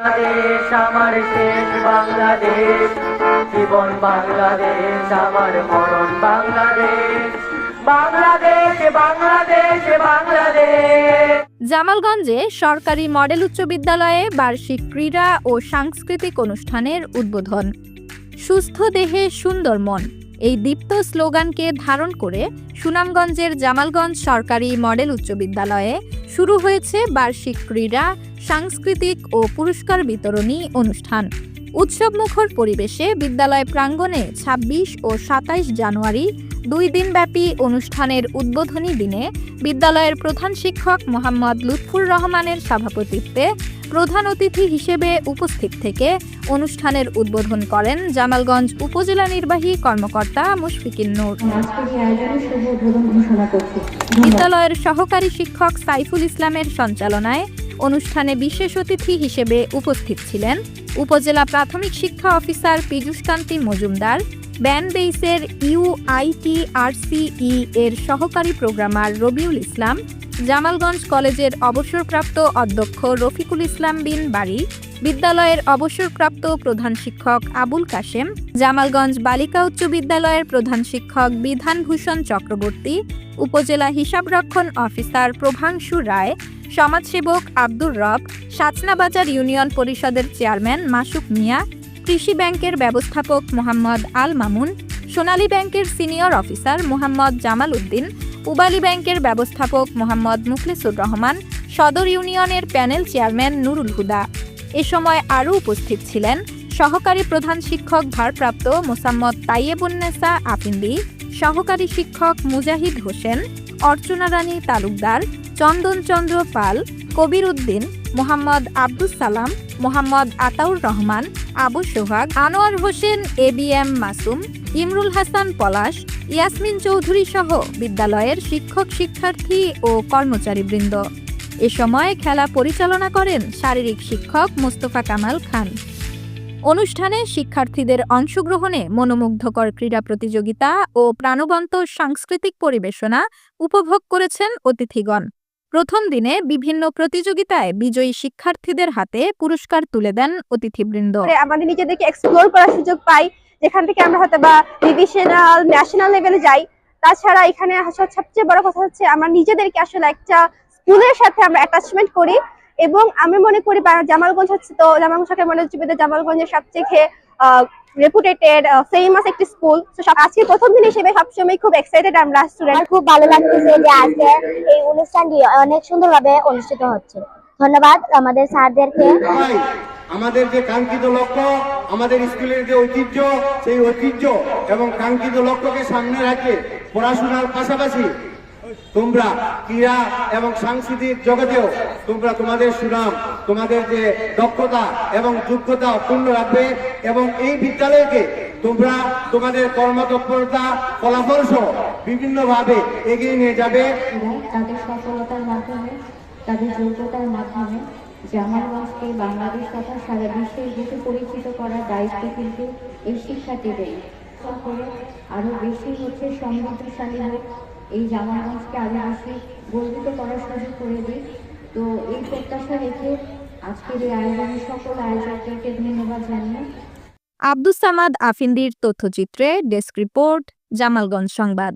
বাংলাদেশ, আমার শেষ বাংলাদেশ। জীবন বাংলাদেশ, আমার মরণ বাংলাদেশ। বাংলাদেশ বাংলাদেশ বাংলাদেশ। জামালগঞ্জে সরকারি মডেল উচ্চ বিদ্যালয়ে বার্ষিক ক্রীড়া ও সাংস্কৃতিক অনুষ্ঠানের উদ্বোধন। সুস্থ দেহে সুন্দর মন, এই দীপ্ত স্লোগানকে ধারণ করে সুনামগঞ্জের জামালগঞ্জ সরকারি মডেল উচ্চ বিদ্যালয়ে শুরু হয়েছে বার্ষিক ক্রীড়া, সাংস্কৃতিক ও পুরস্কার বিতরণী অনুষ্ঠান। উৎসবমুখর পরিবেশে বিদ্যালয় প্রাঙ্গণে ২৬ ও সাতাইশ জানুয়ারি দুই দিনব্যাপী অনুষ্ঠানের উদ্বোধনী দিনে বিদ্যালয়ের প্রধান শিক্ষক মোহাম্মদ লুৎফুর রহমানের সভাপতিত্বে প্রধান অতিথি হিসেবে উপস্থিত থেকে অনুষ্ঠানের উদ্বোধন করেন জামালগঞ্জ উপজেলা নির্বাহী কর্মকর্তা মুশফিকিন নূর। বিদ্যালয়ের সহকারী শিক্ষক সাইফুল ইসলামের সঞ্চালনায় অনুষ্ঠানে বিশেষ অতিথি হিসেবে উপস্থিত ছিলেন উপজেলা প্রাথমিক শিক্ষা অফিসার পীযূষকান্তি মজুমদার ব্যান বেইসের ইউআইটিআরসিই এর সহকারী প্রোগ্রামার রবিউল ইসলাম জামালগঞ্জ কলেজের অবসরপ্রাপ্ত অধ্যক্ষ রফিকুল ইসলাম বিন বাড়ি, বিদ্যালয়ের অবসরপ্রাপ্ত প্রধান শিক্ষক আবুল কাশেম, জামালগঞ্জ বালিকা উচ্চ বিদ্যালয়ের প্রধান শিক্ষক বিধানভূষণ চক্রবর্তী, উপজেলা হিসাবরক্ষণ অফিসার প্রভাংশু রায়, সমাজসেবক আব্দুর রব, সাচনাবাজার ইউনিয়ন পরিষদের চেয়ারম্যান মাসুক মিয়া, কৃষি ব্যাংকের ব্যবস্থাপক মোহাম্মদ আল মামুন, সোনালী ব্যাংকের সিনিয়র অফিসার মোহাম্মদ জামাল উদ্দিন উবালি ব্যাংকের ব্যবস্থাপক মোহাম্মদ মুখলিসুর রহমান, সদর ইউনিয়নের প্যানেল চেয়ারম্যান নুরুল হুদা। এ সময় আরও উপস্থিত ছিলেন সহকারী প্রধান শিক্ষক ভারপ্রাপ্ত মোসাম্মদ তাইয়েবুন্নেসা আফিন্দি সহকারী শিক্ষক মুজাহিদ হোসেন, অর্চনা রানী তালুকদার, চন্দন চন্দ্র পাল কবির Uddin, Mohammad Abdus Salam, Mohammad Ataur Rahman, Abu Sohag, Anwar Hossain, A B M Masum, Imrul Hasan Palash, Yasmin Chowdhury সহ বিদ্যালয়ের শিক্ষক, শিক্ষার্থী ও কর্মচারীবৃন্দ। এ সময় খেলা পরিচালনা করেন শারীরিক শিক্ষক মোস্তফা কামাল খান। অনুষ্ঠানে শিক্ষার্থীদের অংশগ্রহণে মনোমুগ্ধকর ক্রীড়া প্রতিযোগিতা ও প্রাণবন্ত সাংস্কৃতিক পরিবেশনা উপভোগ করেছেন অতিথিগণ। প্রথম দিনে বিভিন্ন প্রতিযোগিতায় বিজয়ী শিক্ষার্থীদের হাতে পুরস্কার তুলে দেন অতিথিবৃন্দ। আমাদের নিজেদেরকে এক্সপ্লোর করার সুযোগ পাই। যেখান থেকে আমরা হয়তো বা ডিভিশনাল ন্যাশনাল লেভেলে যাই। তাছাড়া এখানে সবচেয়ে বড় কথা হচ্ছে আমরা নিজেদেরকে আসলে একটা স্কুলের সাথে আমরা অ্যাটাচমেন্ট করি এবং আমি মনে করি জামালগঞ্জ হচ্ছে তো জামালগঞ্জ সরকারি উচ্চ বিদ্যালয় জামালগঞ্জের সবচেয়ে রেপুটেটেড ফেমাস একটি স্কুল তো আজকে প্রথম দিন হিসেবে সবসময় খুব এক্সাইটেড আমরা স্টুডেন্ট খুব ভালো লাগতেছে যে আজকে এই অনুষ্ঠানটি অনেক সুন্দরভাবে অনুষ্ঠিত হচ্ছে। ধন্যবাদ আমাদের স্যারদেরকে। আমাদের যে কাঙ্ক্ষিত লক্ষ্য আমাদের স্কুলের যে ঐতিহ্য সেই ঐতিহ্য এবং কাঙ্ক্ষিত লক্ষ্যকে সামনে রাখে পড়াশোনার পাশাপাশি তোমরা ক্রীড়া এবং সাংস্কৃতিক জগতেও তোমরা তোমাদের সুনাম, তোমাদের যে দক্ষতা এবং যোগ্যতা অক্ষুণ্ণ রাখবে এবং এই বিদ্যালয়কে তোমরা তোমাদের কর্মতৎপরতা ফলাফল সহ বিভিন্নভাবে এগিয়ে নিয়ে যাবে। তাদের সফলতার মাধ্যমে, তাদের যোগ্যতার মাধ্যমে জামালগঞ্জকে বাংলাদেশ তথা সারা বিশ্বের বুকে পরিচিত করার দায়িত্ব কিন্তু এই শিক্ষার্থীদের। করে আরও বেশি হচ্ছে সমৃদ্ধশালী হোক এই জামালগঞ্জকে আদিবাসী গর্বিত করার সুযোগ করে দিই তো এই প্রত্যাশা রেখে আজকের এই আয়োজনে সকল আয়োজকদেরকে ধন্যবাদ জানিয়ে আব্দুস সামাদ আফিন্দির তথ্যচিত্রে ডেস্ক রিপোর্ট, জামালগঞ্জ সংবাদ।